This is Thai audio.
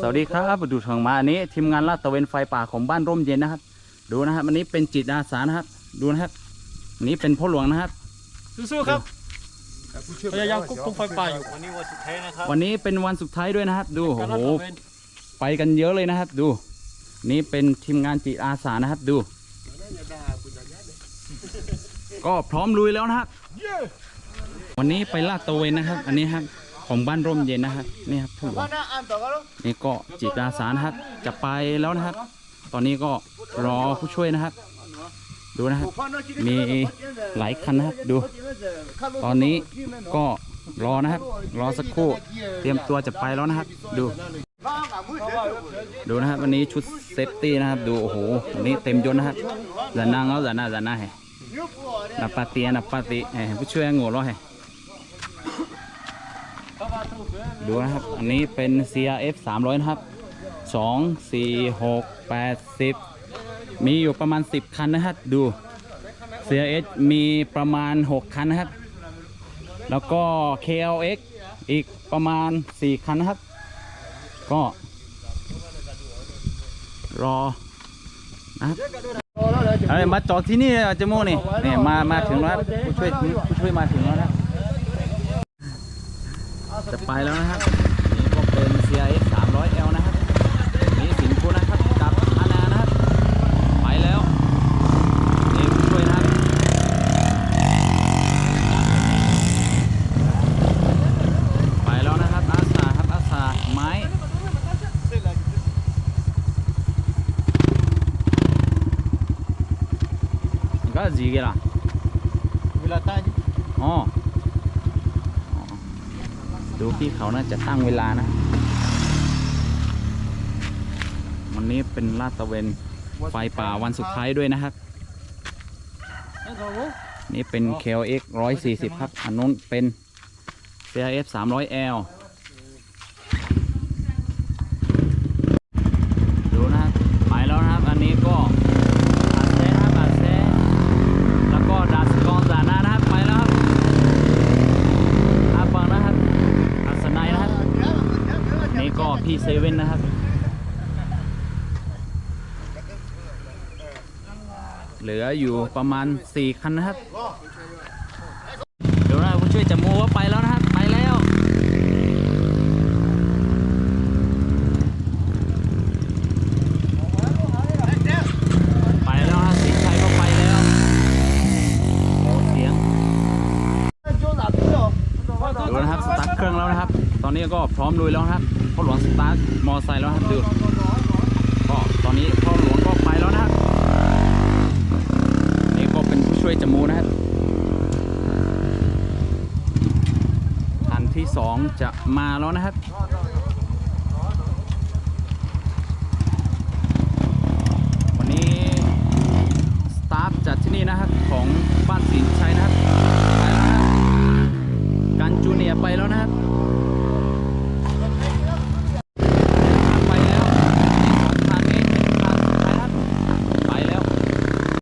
สวัสดีครับมาดูทางมาอันนี้ทีมงานลาดตระเวนไฟป่าของบ้านร่มเย็นนะครับ ดูนะครับอันนี้เป็นจิตอาสานะครับดูนะครับอันนี้เป็นพ่อหลวงนะครับสู้ๆครับพยายามควบคุมไฟป่าอยู่วันนี้วันสุดท้ายนะครับวันนี้เป็นวันสุดท้ายด้วยนะครับ ดูกาโอ้รโหลาดตระเวนไปกันเยอะเลยนะครับ ดู นี่เป็นทีมงานจิตอาสานะครับ ดู ก็พร้อมลุยแล้วนะครับวันนี้ไปลาดตระเวนนะครับ อันนี้ครับ ของบ้านร่มเย็นนะครับนี่ครับผู้หลวงนี่ก็จิตอาสานะครับจะไปแล้วนะครับ ตอนนี้ก็รอผู้ช่วยนะครับ ดูนะครับมีหลายคันนะครับดู ตอนนี้ก็รอนะครับ รอสักครู่เตรียมตัวจะไปแล้วนะครับ ดู ดูนะครับวันนี้ชุดเซฟตี้นะครับ ดูโอ้โหวันนี้เต็มยศนะครับจานาเงาจานาจานาแห่นับปาเตียนับปาติแห่ผู้ช่วยงโง่ล้อแห่ ดูนะครับ อันนี้เป็น CRF 300 นะครับ 2 4 6 8 10 มีอยู่ประมาณ 10 คันนะครับ ดู CRS มีประมาณ 6 คันนะครับ แล้วก็ KLX อีกประมาณ 4 คันนะครับ ก็ รอนะครับอะไรมาจอดที่นี่เลยเหรอเนี่นี่มามาถึงแล้วครับผู้ช่วยผู้ช่วยมาถึงแล้วนะ จะไปแล้วนะครับ นี่ก็เป็น CIS 300L นะครับ นี่สินคูนะครับกับอานานะครับ ไปแล้วนี่ผู้ช่วยนะครับไปแล้วนะครับอาสาครับอาสาไม้ก็จีกันละเวลาใต้อ๋ออ๋อ ดูพี่เขาน่าจะตั้งเวลานะ วันนี้เป็นลาดตะเวนไฟป่าวันสุดท้ายด้วยนะครับ นี่เป็น KLX 140 ครับ อันนู้นเป็น CRF 300L ดูนะครับ ไปแล้วนะครับ อันนี้ก็อาเซนะครับอาเซ แล้วก็ดาสกองสานานะครับ ไปแล้วครับอาฟังนะครับอัศนัยนะครับ นี่ ก็พี่เซเว่นนะครับ เหลืออยู่ประมาณ 4 คันนะครับ เดี๋ยวนะผู้ช่วยจะโมว่าไปแล้วนะครับ ไปแล้วไปแล้วฮะสิงห์ชัยก็ไปแล้วโอ้เสียงดูนะครับ สตาร์ทเครื่องแล้วนะครับ อนนี้ก็พร้อมลุยแล้วนะครับพ่อหลวงสตาร์ทมอไซค์แล้วนะครับดูก็ตอนนี้พ่อหลวงก็ไปแล้วนะครับนี่ก็เป็นผู้ช่วยจมูนะครับคันที่สองจะมาแล้วนะครับ